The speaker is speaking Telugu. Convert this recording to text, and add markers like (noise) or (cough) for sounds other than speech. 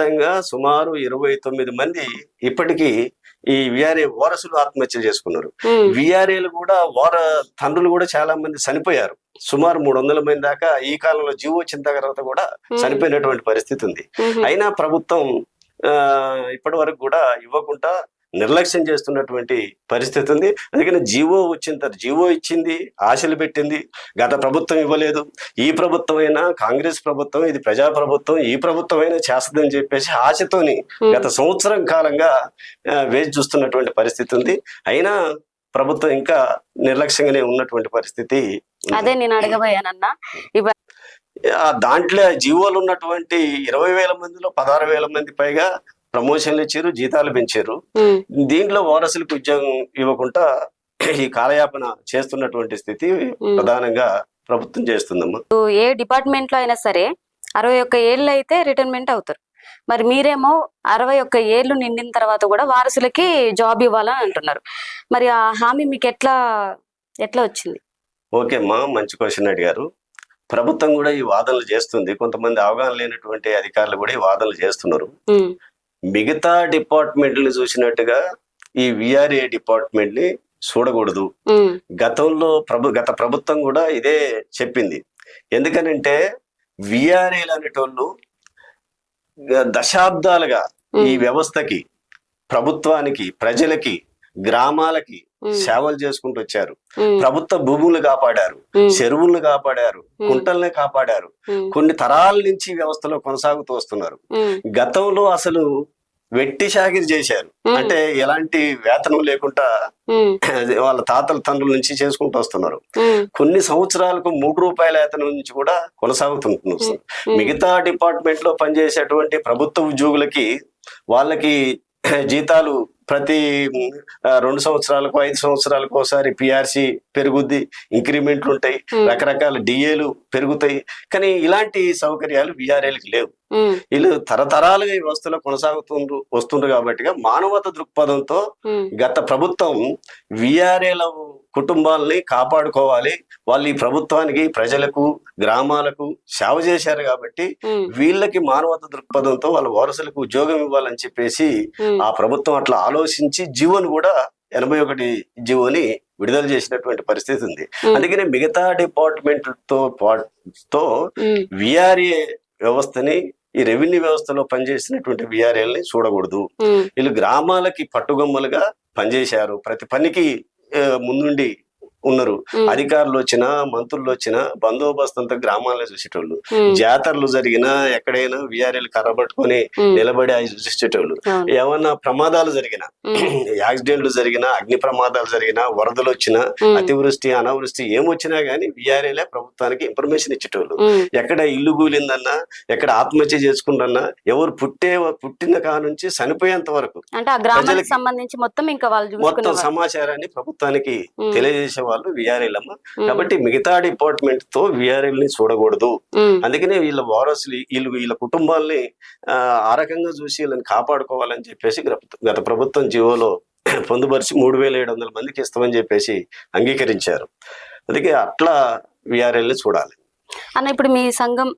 మొత్తంగా సుమారు ఇరవై తొమ్మిది మంది ఇప్పటికీ ఈ విఆర్ఏ వారసులు ఆత్మహత్యలు చేసుకున్నారు. విఆర్ఏలు కూడా వార తండ్రులు కూడా చాలా మంది చనిపోయారు. సుమారు మూడు వందల మంది దాకా ఈ కాలంలో జీవో వచ్చిన తర్వాత కూడా చనిపోయినటువంటి పరిస్థితి ఉంది. అయినా ప్రభుత్వం ఆ, ఇప్పటి వరకు కూడా ఇవ్వకుండా నిర్లక్ష్యం చేస్తున్నటువంటి పరిస్థితి ఉంది అందుకని జీవో వచ్చిన తర్వాత జీవో ఇచ్చింది ఆశలు పెట్టింది గత ప్రభుత్వం ఇవ్వలేదు ఈ ప్రభుత్వం అయినా కాంగ్రెస్ ప్రభుత్వం ఇది ప్రజా ప్రభుత్వం ఈ ప్రభుత్వం అయినా చేస్తుందని చెప్పేసి ఆశతోని. గత సంవత్సరం కాలంగా వేచి చూస్తున్నటువంటి పరిస్థితి ఉంది అయినా ప్రభుత్వం ఇంకా నిర్లక్ష్యంగానే ఉన్నటువంటి పరిస్థితి. అదే నేను అడగబోయానన్నా దాంట్లో జీవోలు ఉన్నటువంటి ఇరవై వేల మందిలో పదహారు వేల మంది పైగా ప్రమోషన్లు ఇచ్చారు జీతాలు పెంచారు. దీంట్లో వారసులకు ఉద్యోగం ఇవ్వకుండా ఈ కాలయాపన చేస్తున్నటువంటి స్థితి ప్రధానంగా ప్రభుత్వం చేస్తుందమ్మా. ఏ డిపార్ట్మెంట్లో అయినా సరే అరవై ఒక్క ఏళ్ళు అయితే రిటైర్మెంట్ అవుతారు. మరి మీరేమో అరవై ఒక్క ఏళ్ళు నిండిన తర్వాత కూడా వారసులకి జాబ్ ఇవ్వాలని అంటున్నారు. మరి ఆ హామీ మీకు ఎట్లా ఎట్లా వచ్చింది? ఓకే అమ్మా మంచి క్వశ్చన్ అడిగారు. ప్రభుత్వం కూడా ఈ వాదనలు చేస్తుంది. కొంతమంది అవగాహన లేనటువంటి అధికారులు కూడా ఈ వాదనలు చేస్తున్నారు. మిగతా డిపార్ట్మెంట్లు చూసినట్టుగా ఈ విఆర్ఏ డిపార్ట్మెంట్ని చూడకూడదు. గతంలో ప్రభు గత ప్రభుత్వం కూడా ఇదే చెప్పింది. ఎందుకనంటే విఆర్ఏలు అనేటోళ్ళు దశాబ్దాలుగా ఈ వ్యవస్థకి ప్రభుత్వానికి ప్రజలకి గ్రామాలకి సేవలు చేసుకుంటూ వచ్చారు. ప్రభుత్వ భూములు కాపాడారు. చెరువులను కాపాడారు. కుంటల్ని కాపాడారు. కొన్ని తరాల నుంచి వ్యవస్థలో కొనసాగుతూ వస్తున్నారు. గతంలో అసలు వెట్టి చాకిరి చేశారు. అంటే ఎలాంటి వేతనం లేకుండా వాళ్ళ తాతల తండ్రుల నుంచి చేసుకుంటూ వస్తున్నారు. కొన్ని సంవత్సరాలకు మూడు రూపాయల వేతనం నుంచి కూడా కొనసాగుతుంటుంది. ఉమ్, మిగతా డిపార్ట్మెంట్లో పనిచేసేటువంటి ప్రభుత్వ ఉద్యోగులకి వాళ్ళకి జీతాలు ప్రతి రెండు సంవత్సరాలకు ఐదు సంవత్సరాలకు ఒకసారి పిఆర్సి పెరుగుద్ది ఇంక్రిమెంట్లు ఉంటాయి ఉమ్, రకరకాల డిఏలు పెరుగుతాయి. కానీ ఇలాంటి సౌకర్యాలు విఆర్ఏలకి లేవు. ఉమ్, వీళ్ళు తరతరాలుగా ఈ వ్యవస్థలో కొనసాగుతుండ్రు వస్తుండ్రు కాబట్టి మానవత దృక్పథంతో ఉమ్, గత ప్రభుత్వం విఆర్ఏల కుటుంబాలని కాపాడుకోవాలి. వాళ్ళు ఈ ప్రభుత్వానికి ప్రజలకు గ్రామాలకు సేవ చేశారు కాబట్టి వీళ్ళకి మానవత దృక్పథంతో వాళ్ళ వారసులకు ఉద్యోగం ఇవ్వాలని చెప్పేసి ఆ ప్రభుత్వం అట్లా ఆలోచించి జీవోని కూడా ఎనభై ఒకటి జీవోని విడుదల చేసినటువంటి పరిస్థితి ఉంది. అందుకనే మిగతా డిపార్ట్మెంట్తో విఆర్ఏ వ్యవస్థని ఈ రెవెన్యూ వ్యవస్థలో పనిచేసినటువంటి విఆర్ఏల్ని చూడకూడదు. వీళ్ళు గ్రామాలకి పట్టుగొమ్మలుగా పనిచేశారు. ప్రతి పనికి ముందుండి ఉన్నారు. అధికారులు వచ్చినా మంత్రులు వచ్చినా బందోబస్తు అంతా గ్రామాల్లో చూసేటోళ్ళు. జాతరలు జరిగినా ఎక్కడైనా కర్రబట్టుకొని ఉమ్, నిలబడి అవి చూసేటోళ్ళు. ఏమన్నా ప్రమాదాలు జరిగినా (clears throat) యాక్సిడెంట్లు జరిగినా అగ్ని ప్రమాదాలు జరిగినా వరదలు వచ్చినా అతివృష్టి అనావృష్టి ఏమొచ్చినా గానీ విఆర్ఏలే ప్రభుత్వానికి ఇన్ఫర్మేషన్ ఇచ్చేటోళ్ళు. ఎక్కడ ఇల్లు కూలిందన్నా ఎక్కడ ఆత్మహత్య చేసుకుందన్నా ఎవరు పుట్టే పుట్టిన కా నుంచి చనిపోయేంత వరకు అంటే సంబంధించి మొత్తం ఇంకా వాళ్ళు మొత్తం సమాచారాన్ని ప్రభుత్వానికి తెలియజేసే వాళ్ళు విఆర్ఏలమ్మ ఉమ్, కాబట్టి మిగతా డిపార్ట్మెంట్తో విఆర్ఎల్ని చూడకూడదు. అందుకనే వీళ్ళ వారసులు వీళ్ళు వీళ్ళ కుటుంబాల్ని ఆ, రకంగా చూసి వీళ్ళని కాపాడుకోవాలని చెప్పేసి గత- గత ప్రభుత్వం జీవోలో (clears throat) పొందుపరిచి మూడు వేల ఏడు వందల మందికి ఇస్తామని చెప్పేసి అంగీకరించారు. అందుకే అట్లా విఆర్ఎల్ని చూడాలి. అన్న ఇప్పుడు మీ సంఘం